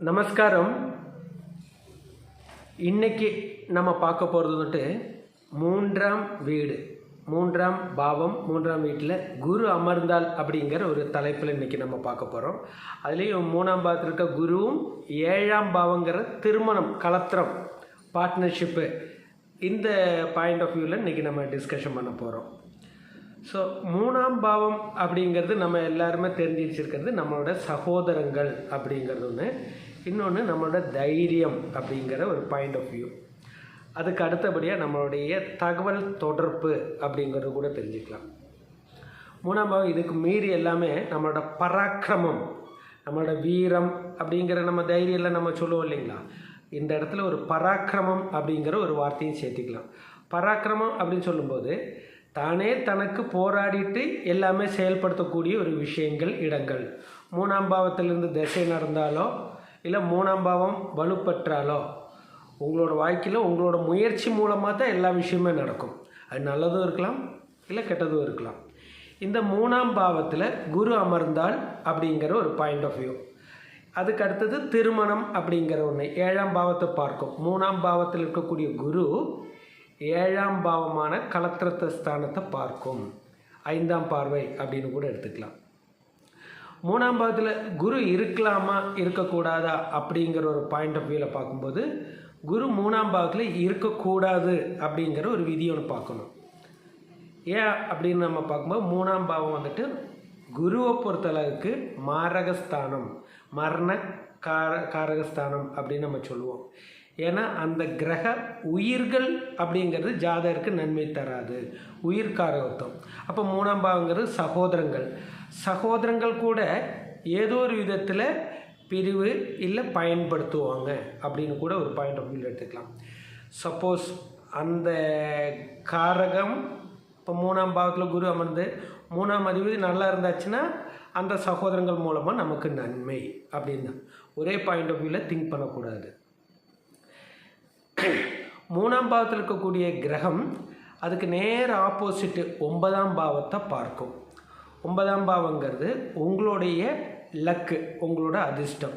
நமஸ்காரம். இன்னைக்கு நம்ம பார்க்க போகிறது வந்துட்டு மூன்றாம் வீடு மூன்றாம் பாவம் மூன்றாம் வீட்டில் குரு அமர்ந்தால் அப்படிங்கிற ஒரு தலைப்பில் இன்றைக்கி நம்ம பார்க்க போகிறோம் அதுலேயும் மூணாம் பாவத்தில் இருக்க குருவும் ஏழாம் பாவங்கிற திருமணம் கலத்திரம் பார்ட்னர்ஷிப்பு இந்த பாயிண்ட் ஆஃப் வியூவில் இன்றைக்கி நம்ம டிஸ்கஷன் பண்ண போகிறோம் ஸோ மூணாம் பாவம் அப்படிங்கிறது நம்ம எல்லாருமே தெரிஞ்சு வச்சுருக்கிறது நம்மளோட சகோதரங்கள் அப்படிங்கிறது ஒன்று இன்னொன்று நம்மளோட தைரியம் அப்படிங்கிற ஒரு பாயிண்ட் ஆஃப் வியூ அதுக்கு அடுத்தபடியாக நம்மளுடைய தகவல் தொடர்பு அப்படிங்கிறது கூட தெரிஞ்சுக்கலாம். மூணாம்பாவம் இதுக்கு மீறி எல்லாமே நம்மளோட பராக்கிரமம் நம்மளோட வீரம் அப்படிங்கிற நம்ம தைரியம்லாம் நம்ம சொல்லுவோம் இல்லைங்களா? இந்த இடத்துல ஒரு பராக்கிரமம் அப்படிங்கிற ஒரு வார்த்தையும் சேர்த்திக்கலாம். பராக்கிரமம் அப்படின்னு சொல்லும்போது தானே தனக்கு போராடிட்டு எல்லாமே செயல்படுத்தக்கூடிய ஒரு விஷயங்கள் இடங்கள். மூணாம் பாவத்திலிருந்து திசை நடந்தாலோ இல்லை மூணாம் பாவம் வலுப்பற்றாலோ? உங்களோட வாழ்க்கையில் உங்களோட முயற்சி மூலமாக தான் எல்லா விஷயமே நடக்கும். அது நல்லதும் இருக்கலாம் இல்லை கெட்டதும் இருக்கலாம். இந்த மூணாம் பாவத்தில் குரு அமர்ந்தால் அப்படிங்கிற ஒரு பாயிண்ட் ஆஃப் வியூ அதுக்கு அடுத்தது திருமணம் அப்படிங்கிற ஒன்று ஏழாம் பாவத்தை பார்க்கும். மூணாம் பாவத்தில் இருக்கக்கூடிய குரு ஏழாம் பாவமான கலத்திரத்த ஸ்தானத்தை பார்க்கும். ஐந்தாம் பார்வை அப்படின்னு கூட எடுத்துக்கலாம். மூணாம் பாவத்தில் குரு இருக்கலாமா இருக்கக்கூடாதா அப்படிங்கிற ஒரு பாயிண்ட் ஆஃப் வியூவில் பார்க்கும்போது குரு மூணாம் பாவத்தில் இருக்கக்கூடாது அப்படிங்கிற ஒரு விதி ஒன்று பார்க்கணும். ஏன் அப்படின்னு நம்ம பார்க்கும்போது மூணாம் பாவம் வந்துட்டு குருவை பொறுத்தளவுக்கு மாரகஸ்தானம் மரண கார காரகஸ்தானம் அப்படின்னு நம்ம சொல்லுவோம். ஏன்னா அந்த கிரக உயிர்கள் அப்படிங்கிறது ஜாதகருக்கு நன்மை தராது. உயிர் காரகத்துவம் அப்போ மூணாம் பாவங்கிறது சகோதரங்கள். சகோதரங்கள் கூட ஏதோ ஒரு விதத்தில் பிரிவு இல்லை பயன்படுத்துவாங்க அப்படின்னு கூட ஒரு பாயிண்ட் ஆஃப் வியூ எடுத்துக்கலாம். சப்போஸ் அந்த காரகம் இப்போ மூணாம் பாவத்தில் குரு அமர்ந்து மூணாம் அதிபதி நல்லா இருந்தாச்சுன்னா அந்த சகோதரங்கள் மூலமாக நமக்கு நன்மை அப்படின்னு. தான் ஒரே பாயிண்ட் ஆஃப் வியூவில் திங்க் பண்ணக்கூடாது. மூணாம் பாவத்தில் இருக்கக்கூடிய கிரகம் அதுக்கு நேர் ஆப்போசிட்டு ஒன்பதாம் பாவத்தை பார்க்கும். ஒன்பதாம் பாவங்கிறது உங்களுடைய லக்கு உங்களோட அதிர்ஷ்டம்.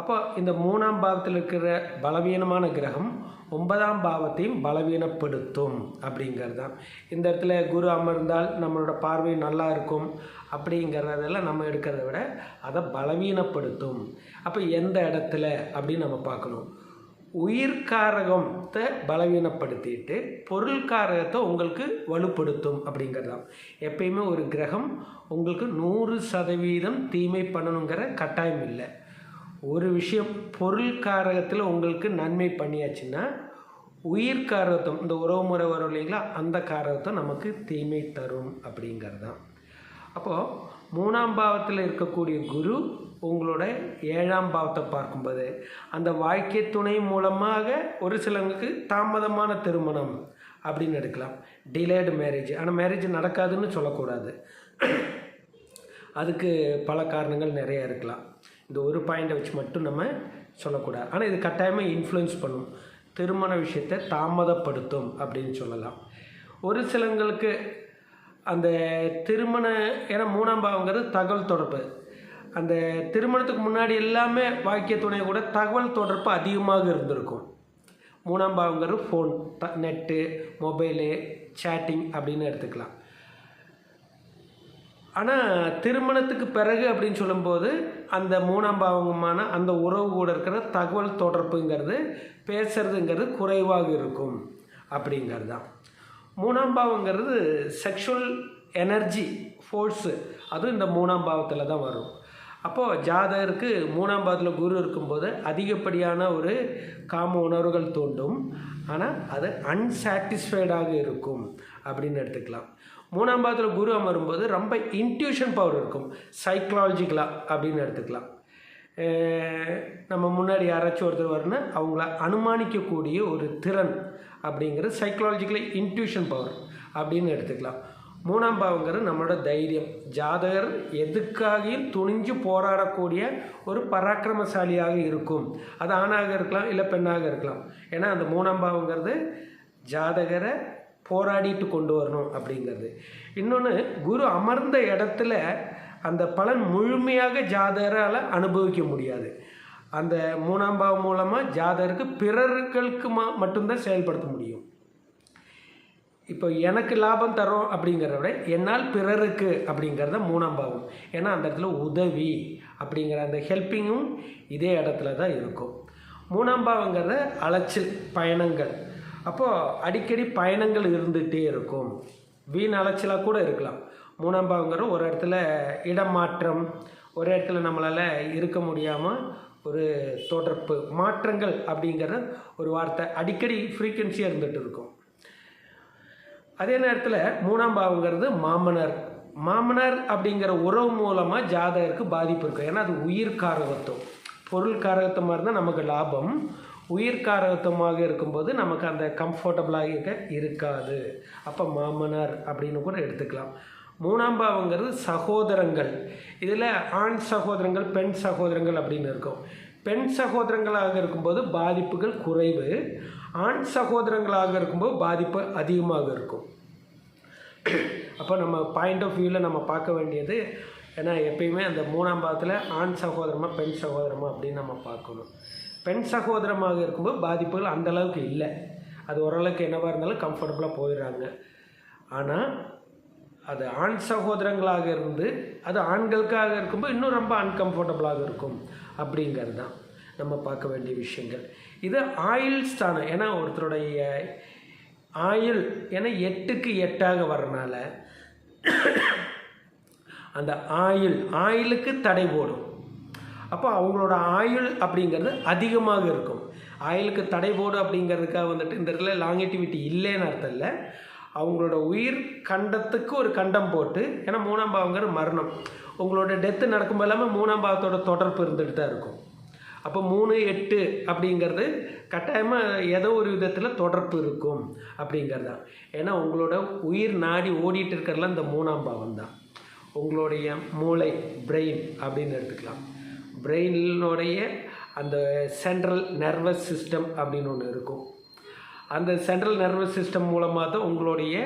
அப்போ இந்த மூணாம் பாவத்தில் இருக்கிற பலவீனமான கிரகம் ஒன்பதாம் பாவத்தையும் பலவீனப்படுத்தும் அப்படிங்கிறது தான் இந்த இடத்துல குரு அமர்ந்தால் நம்மளோட பார்வை நல்லா இருக்கும் அப்படிங்கிறதெல்லாம் நம்ம எடுக்கிறத விட அதை பலவீனப்படுத்தும். அப்போ எந்த இடத்துல அப்படின்னு நம்ம பார்க்கணும். உயிர்காரகத்தை பலவீனப்படுத்திட்டு பொருள்காரகத்தை உங்களுக்கு வலுப்படுத்தும் அப்படிங்கிறதாம் எப்பயுமே ஒரு கிரகம் உங்களுக்கு நூறு சதவீதம் தீமை பண்ணணுங்கிற கட்டாயம் இல்லை. ஒரு விஷயம் பொருள்காரகத்தில் உங்களுக்கு நன்மை பண்ணியாச்சுன்னா உயிர்காரகத்துவம் இந்த உறவு முறை வரும் இல்லைங்களா அந்த காரகத்தை நமக்கு தீமை தரும் அப்படிங்கிறது தான் அப்போது மூணாம் பாவத்தில் இருக்கக்கூடிய குரு உங்களோட ஏழாம் பாவத்தை பார்க்கும்போது அந்த வாழ்க்கை துணை மூலமாக ஒரு சிலங்களுக்கு தாமதமான திருமணம் அப்படின்னு எடுக்கலாம். டிலேடு மேரேஜ் ஆனால் மேரேஜ் நடக்காதுன்னு சொல்லக்கூடாது. அதுக்கு பல காரணங்கள் நிறைய இருக்கலாம். இந்த ஒரு பாயிண்டை வச்சு மட்டும் நம்ம சொல்லக்கூடாது. ஆனால் இது கட்டாயமாக இன்ஃப்ளூயன்ஸ் பண்ணும். திருமண விஷயத்தை தாமதப்படுத்தும் அப்படின்னு சொல்லலாம். ஒரு சிலங்களுக்கு அந்த திருமண ஏன்னா மூணாம் பாவங்கிறது தகவல் தொடர்பு. அந்த திருமணத்துக்கு முன்னாடி எல்லாமே வாக்கிய துணை கூட தகவல் தொடர்பு அதிகமாக இருந்திருக்கும். மூணாம் பாவங்கிறது phone the net mobile chatting அப்படின்னு எடுத்துக்கலாம். ஆனால் திருமணத்துக்கு பிறகு அப்படின்னு சொல்லும்போது அந்த மூணாம் பாவமான அந்த உறவு கூட இருக்கிற தகவல் தொடர்புங்கிறது பேசுறதுங்கிறது குறைவாக இருக்கும் அப்படிங்கிறது தான். மூணாம் பாவங்கிறது செக்ஷுவல் எனர்ஜி ஃபோர்ஸு அதுவும் இந்த மூணாம் பாவத்தில் தான் வரும். அப்போது ஜாதகருக்கு மூணாம் பாதத்தில் குரு இருக்கும்போது அதிகப்படியான ஒரு காம உணர்வுகள் தூண்டும் ஆனால் அது அன்சாட்டிஸ்ஃபைடாக இருக்கும் அப்படின்னு எடுத்துக்கலாம். மூணாம் பாதத்தில் குரு அமரும்போது ரொம்ப இன்ட்யூஷன் பவர் இருக்கும். சைக்கலாஜிக்கலாக அப்படின்னு எடுத்துக்கலாம். நம்ம முன்னாடி யாராச்சும் ஒருத்தர் வரணும்னா அவங்கள அனுமானிக்கக்கூடிய ஒரு திறன் அப்படிங்கிறது சைக்கலாலஜிக்கலி இன்ட்யூஷன் பவர் அப்படின்னு எடுத்துக்கலாம். மூணாம் பாவங்கிறது நம்மளோட தைரியம். ஜாதகர் எதுக்காகவும் துணிஞ்சு போராடக்கூடிய ஒரு பராக்கிரமசாலியாக இருக்கும். அது ஆணாக இருக்கலாம் இல்லை பெண்ணாக இருக்கலாம். ஏன்னா அந்த மூணாம் பாவங்கிறது ஜாதகரை போராடிட்டு கொண்டு வரணும் அப்படிங்கிறது. இன்னொன்று குரு அமர்ந்த இடத்துல அந்த பலன் முழுமையாக ஜாதகரால் அனுபவிக்க முடியாது. அந்த மூணாம் பாவம் மூலமாக ஜாதகருக்கு பிறர்களுக்கு மட்டும்தான் செயல்படுத்த முடியும். இப்போ எனக்கு லாபம் தரும் அப்படிங்கிறத விட என்னால் பிறருக்கு அப்படிங்கிறத மூணாம் பாவம். ஏன்னா அந்த இடத்துல உதவி அப்படிங்கிற அந்த ஹெல்ப்பிங்கும் இதே இடத்துல தான் இருக்கும். மூணாம் பாவங்கிறத அலைச்சல் பயணங்கள். அப்போது அடிக்கடி பயணங்கள் இருந்துகிட்டே இருக்கும். வீண் அலைச்சலாக கூட இருக்கலாம். மூணாம் பாவங்கிற ஒரு இடத்துல இடமாற்றம் ஒரு இடத்துல நம்மளால் இருக்க முடியாமல் ஒரு தொடர்பு மாற்றங்கள் அப்படிங்கிற ஒரு வார்த்தை அடிக்கடி ஃப்ரீக்குவென்சியாக இருந்துகிட்டு இருக்கும். அதே நேரத்தில் மூணாம் பாவங்கிறது மாமனார். மாமனார் அப்படிங்கிற உறவு மூலமாக ஜாதகருக்கு பாதிப்பு இருக்கும் ஏன்னா அது உயிர் காரகத்துவம். பொருள் காரகத்தமாக இருந்தால் நமக்கு லாபம். உயிர் காரகத்தமாக இருக்கும்போது நமக்கு அந்த கம்ஃபர்டபுளாக இருக்க இருக்காது. அப்போ மாமனார் அப்படின்னு கூட எடுத்துக்கலாம். மூணாம் பாவங்கிறது சகோதரங்கள். இதில் ஆண் சகோதரங்கள் பெண் சகோதரங்கள் அப்படின்னு இருக்கும். பெண் சகோதரங்களாக இருக்கும்போது பாதிப்புகள் குறைவு. ஆண் சகோதரங்களாக இருக்கும்போது பாதிப்பு அதிகமாக இருக்கும். அப்போ நம்ம பாயிண்ட் ஆஃப் வியூவில் நம்ம பார்க்க வேண்டியது ஏன்னா எப்பயுமே அந்த மூணாம் பாகத்தில் ஆண் சகோதரமாக பெண் சகோதரமாக அப்படின்னு நம்ம பார்க்கணும். பெண் சகோதரமாக இருக்கும்போது பாதிப்புகள் அந்தளவுக்கு இல்லை. அது ஓரளவுக்கு என்னவாக இருந்தாலும் கம்ஃபர்டபுளாக போயிடுறாங்க. ஆனால் அது ஆண் சகோதரங்களாக இருந்து அது ஆண்களுக்காக இருக்கும்போது இன்னும் ரொம்ப அன்கம்ஃபர்டபுளாக இருக்கும். அப்படிங்கிறது தான். நம்ம பார்க்க வேண்டிய விஷயங்கள். இது ஆயில் ஸ்தானம். ஏன்னா ஒருத்தருடைய ஆயுள் ஏன்னா எட்டுக்கு எட்டாக வரனால அந்த ஆயுள் ஆயுளுக்கு தடை போடும். அப்போ அவங்களோட ஆயுள் அப்படிங்கிறது அதிகமாக இருக்கும். ஆயுளுக்கு தடை போடும் அப்படிங்கிறதுக்காக வந்துட்டு இந்த இடத்துல லாங்கிட்டிவிட்டி இல்லைன்னு அர்த்தம் இல்லை. அவங்களோட உயிர் கண்டத்துக்கு ஒரு கண்டம் போட்டு ஏன்னா மூணாம் பாவங்கிற மரணம். உங்களோட டெத்து நடக்கும்போது இல்லாமல் மூணாம் பாவத்தோட தொடர்பு இருந்துகிட்டு தான் இருக்கும். அப்போ மூணு எட்டு அப்படிங்கிறது கட்டாயமாக ஏதோ ஒரு விதத்தில் தொடர்பு இருக்கும் அப்படிங்கிறது. தான் ஏன்னா உங்களோட உயிர் நாடி ஓடிட்டு இருக்கிறதுல இந்த மூணாம் பாவம் தான். உங்களுடைய மூளை பிரெயின் அப்படின்னு எடுத்துக்கலாம். பிரெயினுடைய அந்த சென்ட்ரல் நர்வஸ் சிஸ்டம் அப்படின்னு ஒன்று இருக்கும். அந்த சென்ட்ரல் நர்வஸ் சிஸ்டம் மூலமாக தான் உங்களுடைய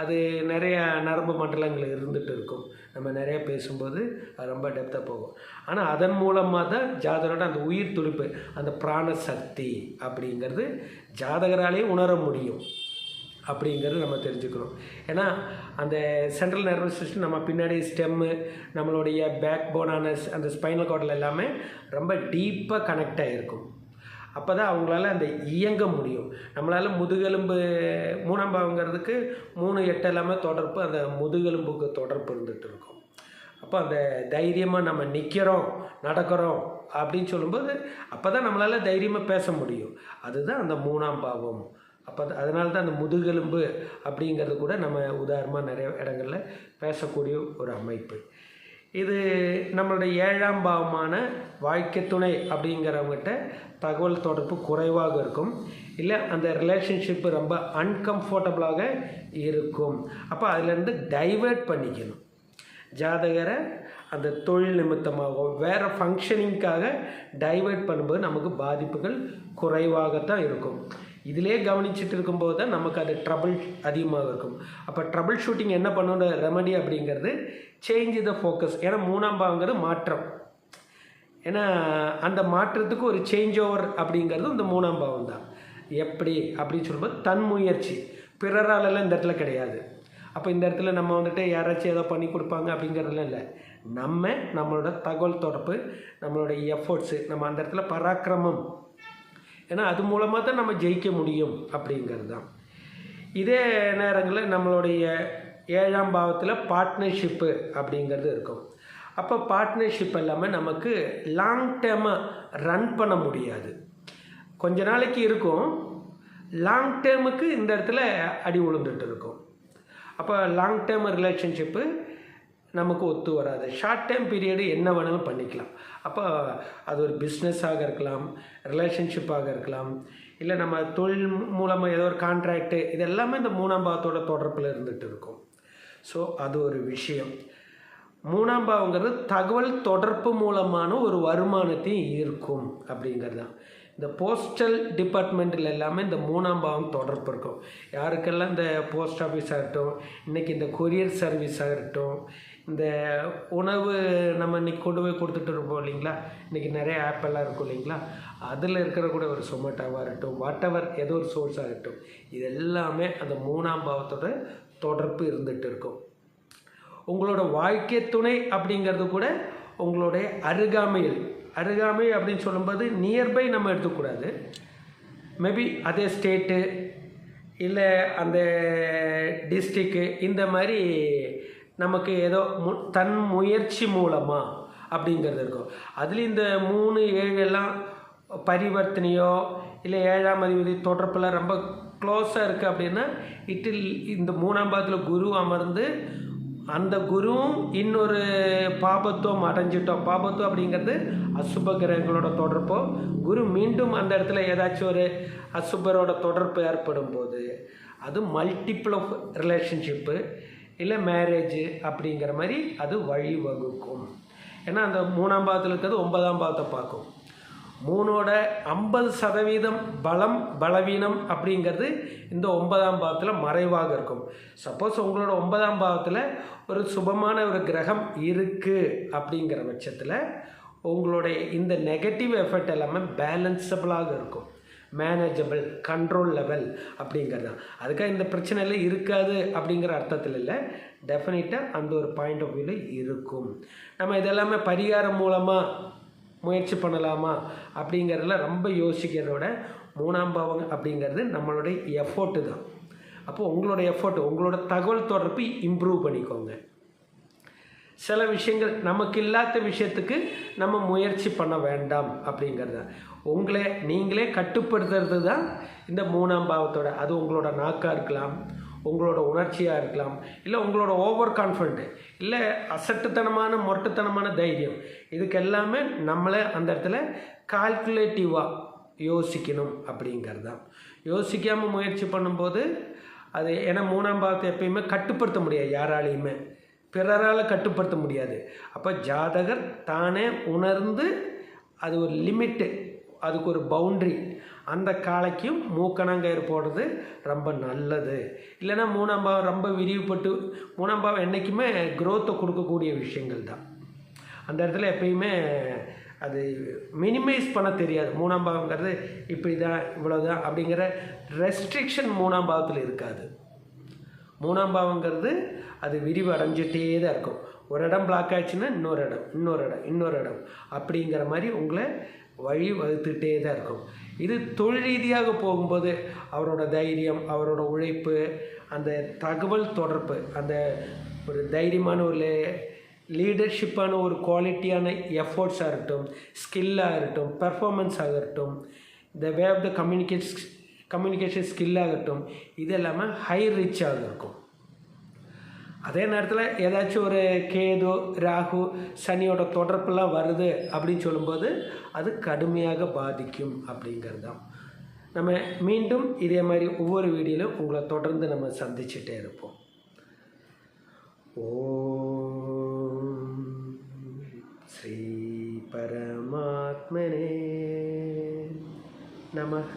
அது நிறைய நரம்பு மண்டலங்கள் இருந்துகிட்டு இருக்கும். நம்ம நிறைய பேசும்போது அது ரொம்ப டெப்த்தாக போகும். ஆனால் அதன் மூலமாக தான் ஜாதகரோட அந்த உயிர் துடிப்பு அந்த பிராண சக்தி அப்படிங்கிறது ஜாதகராலேயே உணர முடியும். அப்படிங்கிறது நம்ம தெரிஞ்சுக்கணும். ஏன்னா அந்த சென்ட்ரல் நர்வஸ் சிஸ்டம் நம்ம பின்னாடி ஸ்டெம்மு நம்மளுடைய பேக் போனான அந்த ஸ்பைனல் கார்டில் எல்லாமே ரொம்ப டீப்பாக கனெக்ட் ஆகிருக்கும் அப்போ தான் அவங்களால அந்த இயங்க முடியும். நம்மளால் முதுகெலும்பு மூணாம் பாவங்கிறதுக்கு மூணு எட்டு எல்லாமே தொடர்பு அந்த முதுகெலும்புக்கு தொடர்பு இருந்துகிட்டு இருக்கும். அப்போ அந்த தைரியமாக நம்ம நிற்கிறோம் நடக்கிறோம் அப்படின்னு சொல்லும்போது அப்போ தான் நம்மளால் தைரியமாக பேச முடியும். அதுதான் அந்த மூணாம் பாவம். அப்போ அதனால தான் அந்த முதுகெலும்பு அப்படிங்கிறது கூட நம்ம உதாரணமாக நிறைய இடங்களில் பேசக்கூடிய ஒரு அமைப்பு. இது நம்மளுடைய ஏழாம் பாவமான வாழ்க்கை துணை அப்படிங்கிறவங்ககிட்ட தகவல் தொடர்பு குறைவாக இருக்கும். இல்லை அந்த ரிலேஷன்ஷிப்பு ரொம்ப அன்கம்ஃபர்டபுளாக இருக்கும். அப்போ அதுலேருந்து டைவர்ட் பண்ணிக்கணும். ஜாதகரை அந்த தொழில் நிமித்தமாகவோ வேறு ஃபங்க்ஷனிங்காக டைவர்ட் பண்ணும்போது நமக்கு பாதிப்புகள் குறைவாகத்தான் இருக்கும். இதிலே கவனிச்சுட்டு இருக்கும்போது தான் நமக்கு அது ட்ரபிள் அதிகமாக இருக்கும். அப்போ ட்ரபிள் ஷூட்டிங் என்ன பண்ணணும் ரெமடி அப்படிங்கிறது சேஞ்ச் த ஃபோக்கஸ் ஏன்னா மூணாம் பாவங்கிறது மாற்றம். ஏன்னா அந்த மாற்றத்துக்கு ஒரு சேஞ்ச் ஓவர் அப்படிங்கிறது இந்த மூணாம் பாவம் தான் எப்படி? அப்படின்னு சொல்லும்போது தன் முயற்சி. பிறராலெல்லாம் இந்த இடத்துல கிடையாது. அப்போ இந்த இடத்துல நம்ம வந்துட்டு யாராச்சும் ஏதோ பண்ணி கொடுப்பாங்க அப்படிங்கிறதுலாம் இல்லை. நம்ம நம்மளோட தகவல் தொடர்பு நம்மளோட எஃபோர்ட்ஸு நம்ம அந்த இடத்துல பராக்கிரமம். ஏன்னா அது மூலமாக தான் நம்ம ஜெயிக்க முடியும் அப்படிங்கிறது தான் இதே நேரங்களில் நம்மளுடைய ஏழாம் பாவத்தில் பார்ட்னர்ஷிப்பு அப்படிங்கிறது இருக்கும். அப்போ பார்ட்னர்ஷிப் இல்லாமல் நமக்கு லாங் டேர்மாக ரன் பண்ண முடியாது. கொஞ்ச நாளைக்கு இருக்கும். லாங் டேர்முக்கு இந்த இடத்துல அடி விழுந்துட்டு இருக்கும். அப்போ லாங் டேர்ம் ரிலேஷன்ஷிப்பு நமக்கு ஒத்து வராது. ஷார்ட் டைம் பீரியடு என்ன வேணாலும் பண்ணிக்கலாம். அப்போ அது ஒரு பிஸ்னஸாக இருக்கலாம் ரிலேஷன்ஷிப்பாக இருக்கலாம். இல்லை நம்ம தொழில் மூலமாக ஏதோ ஒரு கான்ட்ராக்டு இது எல்லாமே இந்த மூணாம் பாவத்தோட தொடர்பில் இருந்துகிட்டு இருக்கும். ஸோ அது ஒரு விஷயம். மூணாம் பாவங்கிறது தகவல் தொடர்பு மூலமான ஒரு வருமானத்தையும் ஈர்க்கும் அப்படிங்கிறது தான். இந்த போஸ்டல் டிபார்ட்மெண்ட்டில் எல்லாமே இந்த மூணாம் பாவம் தொடர்பு இருக்கும். யாருக்கெல்லாம் இந்த போஸ்ட் ஆஃபீஸ் ஆகட்டும் இன்றைக்கி இந்த கொரியர் சர்வீஸ் ஆகட்டும் இந்த உணவு நம்ம இன்றைக்கி கொண்டு போய் கொடுத்துட்டு இருப்போம் இல்லைங்களா? இன்றைக்கி நிறைய ஆப்பெல்லாம் இருக்கும் இல்லைங்களா? அதில் இருக்கிற கூட ஒரு சொமேட்டோவாக இருக்கட்டும் வாட் எவர் ஏதோ ஒரு சோர்ஸ் ஆகட்டும். இது எல்லாமே அந்த மூணாம் பாவத்தோட தொடர்பு இருந்துகிட்டு இருக்கும். உங்களோட வாழ்க்கை துணை அப்படிங்கிறது கூட உங்களுடைய அருகாமையில். அருகாமை அப்படின்னு சொல்லும்போது நியர்பை நம்ம எடுத்துக்கூடாது மேபி அதே ஸ்டேட்டு இல்லை அந்த டிஸ்ட்ரிக்கு இந்த மாதிரி நமக்கு ஏதோ மு தன் முயற்சி மூலமாக அப்படிங்கிறது இருக்கும். அதுலேயும் இந்த மூணு ஏழு எல்லாம் பரிவர்த்தனையோ இல்லை ஏழாம் அதிபதி தொடர்பில் ரொம்ப க்ளோஸாக இருக்குது அப்படின்னா இட்டில் இந்த மூணாம் பாதத்தில் குரு அமர்ந்து அந்த குருவும் இன்னொரு பாபத்துவம் அடைஞ்சிட்டோம். பாபத்துவம் அப்படிங்கிறது அசுப கிரகங்களோட தொடர்போ. குரு மீண்டும் அந்த இடத்துல ஏதாச்சும் ஒரு அசுபரோட தொடர்பு ஏற்படும் போது அது மல்டிப்புள் ஆஃப் ரிலேஷன்ஷிப்பு இல்லை மேரேஜ் அப்படிங்கிற மாதிரி அது வழிவகுக்கும். ஏன்னா அந்த மூணாம் பாதத்தில் இருக்கிறது ஒன்பதாம் பாதத்தை பார்க்கும். மூணோட ஐம்பது சதவீதம் பலம் பலவீனம் அப்படிங்கிறது இந்த ஒன்பதாம் பாவத்தில் மறைவாக இருக்கும். சப்போஸ் உங்களோட ஒன்பதாம் பாவத்தில் ஒரு சுபமான ஒரு கிரகம் இருக்குது அப்படிங்கிற பட்சத்தில் உங்களுடைய இந்த நெகட்டிவ் எஃபெக்ட் எல்லாமே பேலன்சபிளாக இருக்கும். மேனேஜபிள் கண்ட்ரோல் லெவல் அப்படிங்கிறது. தான் அதுக்காக இந்த பிரச்சனையில் இருக்காது அப்படிங்கிற அர்த்தத்தில் இல்லை. டெஃபினட்டாக அந்த ஒரு பாயிண்ட் ஆஃப் வியூவில் இருக்கும். நம்ம இதெல்லாமே பரிகாரம் மூலமாக முயற்சி பண்ணலாமா அப்படிங்கிறதுல ரொம்ப யோசிக்கிறதோட மூணாம் பாவம் அப்படிங்கிறது நம்மளுடைய எஃபோர்ட்டு தான். அப்போது உங்களோட எஃபோர்ட் உங்களோட தகவல் தொடர்பு இம்ப்ரூவ் பண்ணிக்கோங்க. சில விஷயங்கள் நமக்கு இல்லாத விஷயத்துக்கு நம்ம முயற்சி பண்ண வேண்டாம் அப்படிங்கிறது தான். உங்களை நீங்களே கட்டுப்படுத்துறது தான் இந்த மூணாம் பாவத்தோட அது உங்களோட நாக்காக இருக்கலாம் உங்களோட உணர்ச்சியாக இருக்கலாம் இல்லை உங்களோட ஓவர் கான்ஃபிடென்ட் இல்லை அசட்டுத்தனமான மொரட்டுத்தனமான தைரியம். இதுக்கு எல்லாமே நம்மளை அந்த இடத்துல கால்குலேட்டிவாக யோசிக்கணும் அப்படிங்கிறது தான் யோசிக்காமல் முயற்சி பண்ணும்போது அது ஏன்னா மூணாம் பாவத்தை எப்பயுமே கட்டுப்படுத்த முடியாது யாராலையுமே. பிறரால் கட்டுப்படுத்த முடியாது. அப்போ ஜாதகர் தானே உணர்ந்து அது ஒரு லிமிட்டு அதுக்கு ஒரு பவுண்ட்ரி அந்த காலைக்கும் மூக்கணாங்கயிறு போடுறது ரொம்ப நல்லது. இல்லைன்னா மூணாம் பாவம் ரொம்ப விரிவுபட்டு மூணாம் பாவம் என்றைக்குமே க்ரோத்தை கொடுக்கக்கூடிய விஷயங்கள் தான். அந்த இடத்துல எப்பயுமே அது மினிமைஸ் பண்ண தெரியாது. மூணாம் பாவங்கிறது இப்படி தான் இவ்வளோதான் அப்படிங்கிற ரெஸ்ட்ரிக்ஷன் மூணாம் பாவத்தில் இருக்காது. மூணாம் பாவங்கிறது அது விரிவு அடைஞ்சிட்டே தான் இருக்கும். ஒரு இடம் பிளாக் ஆயிடுச்சுன்னா இன்னொரு இடம் இன்னொரு இடம் இன்னொரு இடம் அப்படிங்கிற மாதிரி உங்களை வழி வகுத்துட்டே தான் இருக்கும். இது தொழில் ரீதியாக போகும்போது அவரோட தைரியம் அவரோட உழைப்பு அந்த தகவல் தொடர்பு அந்த ஒரு தைரியமான ஒரு லீடர்ஷிப்பான ஒரு குவாலிட்டியான எஃபோர்ட்ஸாக இருக்கட்டும் ஸ்கில்லாக இருக்கட்டும் பெர்ஃபார்மன்ஸாக இருக்கட்டும் இந்த way of the communicate communication ஸ்கில்லாகட்டும் இது எல்லாமே ஹை ரிச்சாக இருக்கும். அதே நேரத்தில் ஏதாச்சும் ஒரு கேது ராகு சனியோட தொடர்பெல்லாம் வருது அப்படின்னு சொல்லும்போது அது கடுமையாக பாதிக்கும் அப்படிங்கிறது தான் நம்ம மீண்டும் இதே மாதிரி ஒவ்வொரு வீடியோலையும் உங்களை தொடர்ந்து நம்ம சந்திச்சுட்டே இருப்போம். ஓ ஸ்ரீ பரமாத்மனே நமக.